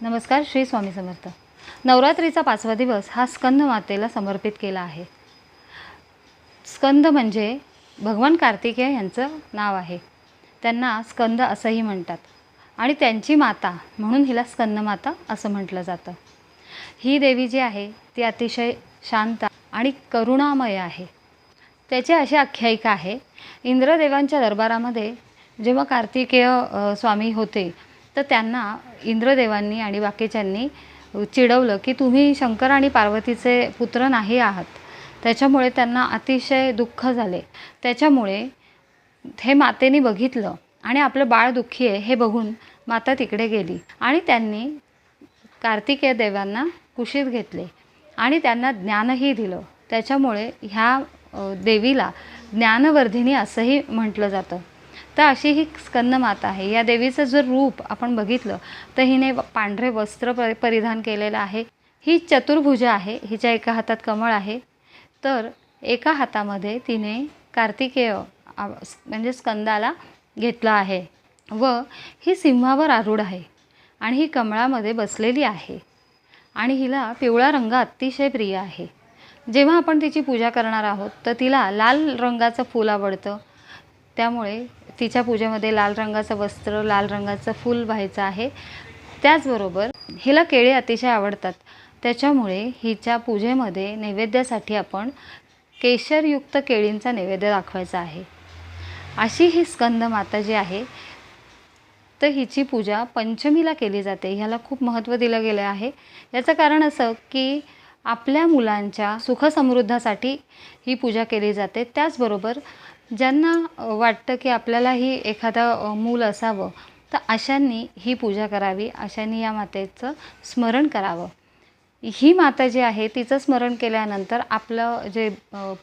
नमस्कार श्री स्वामी समर्थ. नवरात्रीचा पाचवा दिवस हा स्कंद मातेला समर्पित केला आहे. स्कंद म्हणजे भगवान कार्तिकेय यांचं नाव आहे. त्यांना स्कंद असंही म्हणतात. आणि त्यांची माता म्हणून हिला स्कंद माता असं म्हटलं जातं. ही देवी जी आहे ती अतिशय शांत आणि करुणामय आहे. त्याची अशी आख्यायिका आहे इंद्रदेवांच्या दरबारामध्ये जेव्हा कार्तिकेय स्वामी होते तर त्यांना इंद्रदेवांनी आणि बाकीच्यांनी चिडवलं की तुम्ही शंकर आणि पार्वतीचे पुत्र नाही आहात. त्याच्यामुळे त्यांना अतिशय दुःख झाले. त्याच्यामुळे हे मातेने बघितलं आणि आपलं बाळ दुःखी आहे हे बघून माता तिकडे गेली आणि त्यांनी कार्तिकेय देवांना कुशीत घेतले आणि त्यांना ज्ञानही दिलं. त्याच्यामुळे ह्या देवीला ज्ञानवर्धिनी असंही म्हटलं जातं. तर अशी ही स्कंद माता आहे. या देवीचं जर रूप आपण बघितलं तर हिने पांढरे वस्त्र परि परिधान केलेलं आहे. ही चतुर्भुज आहे. हिच्या एका हातात कमळ आहे. तर एका हातामध्ये तिने कार्तिकेय म्हणजे स्कंदाला घेतलं आहे व ही सिंहावर आरूढ आहे आणि ही कमळामध्ये बसलेली आहे आणि हिला पिवळा रंग अतिशय प्रिय आहे. जेव्हा आपण तिची पूजा करणार आहोत तर तिला लाल रंगाचं फूल आवडतं. त्यामुळे तिच्या पूजेमध्ये लाल रंगाचं वस्त्र लाल रंगाचं फूल व्हायचं आहे. त्याचबरोबर हिला केळी अतिशय आवडतात. त्याच्यामुळे हिच्या पूजेमध्ये नैवेद्यासाठी आपण केशरयुक्त केळींचा नैवेद्य दाखवायचा आहे. अशी ही स्कंद माता जी आहे. तर हिची पूजा पंचमीला केली जाते. ह्याला खूप महत्त्व दिलं गेलं आहे. याचं कारण असं की आपल्या मुलांच्या सुखसमृद्धासाठी ही पूजा केली जाते. त्याचबरोबर ज्यांना वाटतं की आपल्यालाही एखादं मूल असावं तर अशांनी ही पूजा करावी अशांनी या मातेचं स्मरण करावं. ही माता जी आहे तिचं स्मरण केल्यानंतर आपलं जे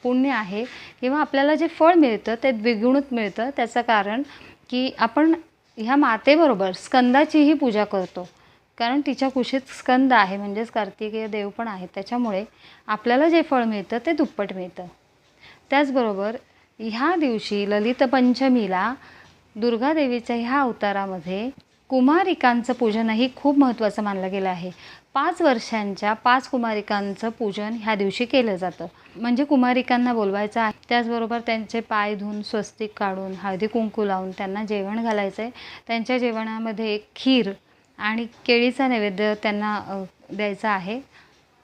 पुण्य आहे किंवा आपल्याला जे फळ मिळतं ते द्विगुणित मिळतं त्याचं कारण की आपण ह्या मातेबरोबर स्कंदाचीही पूजा करतो. कारण तिच्या कुशीत स्कंद आहे म्हणजेच कार्तिकेय देव पण आहे. त्याच्यामुळे आपल्याला जे फळ मिळतं ते दुप्पट मिळतं. त्याचबरोबर ह्या दिवशी ललित पंचमीला दुर्गादेवीच्या ह्या अवतारामध्ये कुमारिकांचं पूजनही खूप महत्त्वाचं मानलं गेलं आहे. पाच वर्षांच्या पाच कुमारिकांचं पूजन ह्या दिवशी केलं जातं. म्हणजे कुमारिकांना बोलवायचं आहे. त्याचबरोबर त्यांचे पाय धुवून स्वस्तिक काढून हळदी कुंकू लावून त्यांना जेवण घालायचं आहे त्यांच्या जेवणामध्ये खीर आणि केळीचा नैवेद्य त्यांना द्यायचा आहे.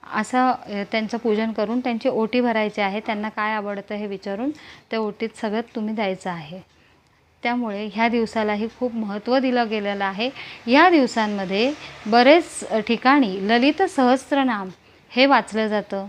असं त्यांचं पूजन करून त्यांची ओटी भरायची आहे. त्यांना काय आवडतं हे विचारून त्या ओटीत सगळं तुम्ही द्यायचं आहे. त्यामुळे ह्या दिवसालाही खूप महत्त्व दिलं गेलेलं आहे. या दिवसांमध्ये बरेच ठिकाणी ललित सहस्त्रनाम हे वाचलं जातं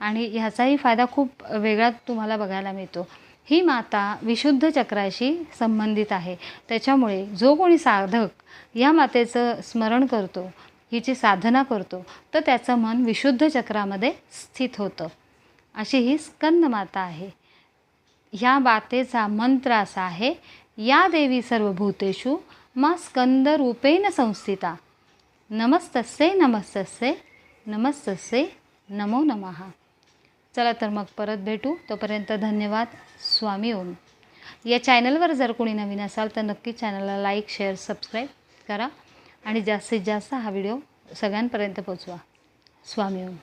आणि ह्याचाही फायदा खूप वेगळा तुम्हाला बघायला मिळतो. ही माता विशुद्ध चक्राशी संबंधित आहे. त्याच्यामुळे जो कोणी साधक या मातेचं स्मरण करतो हिची साधना करतो तर त्याचं मन विशुद्ध चक्रामध्ये स्थित होतं. अशी ही स्कंद माता आहे. ह्या बातेचा मंत्र असा आहे या देवी सर्वभूतेषु मा स्कंद रूपेण संस्थिता. नमस्तस्ये नमस्तस्ये नमस्तस्ये नमो नमः. चला तर मग परत भेटू. तोपर्यंत धन्यवाद स्वामी ओम. या चॅनलवर जर कोणी नवीन असाल तर नक्की चॅनलला लाईक शेअर सबस्क्राईब करा. आणि जास्तीत जास्त हा व्हिडिओ सगळ्यांपर्यंत पोचवा. स्वामी ओम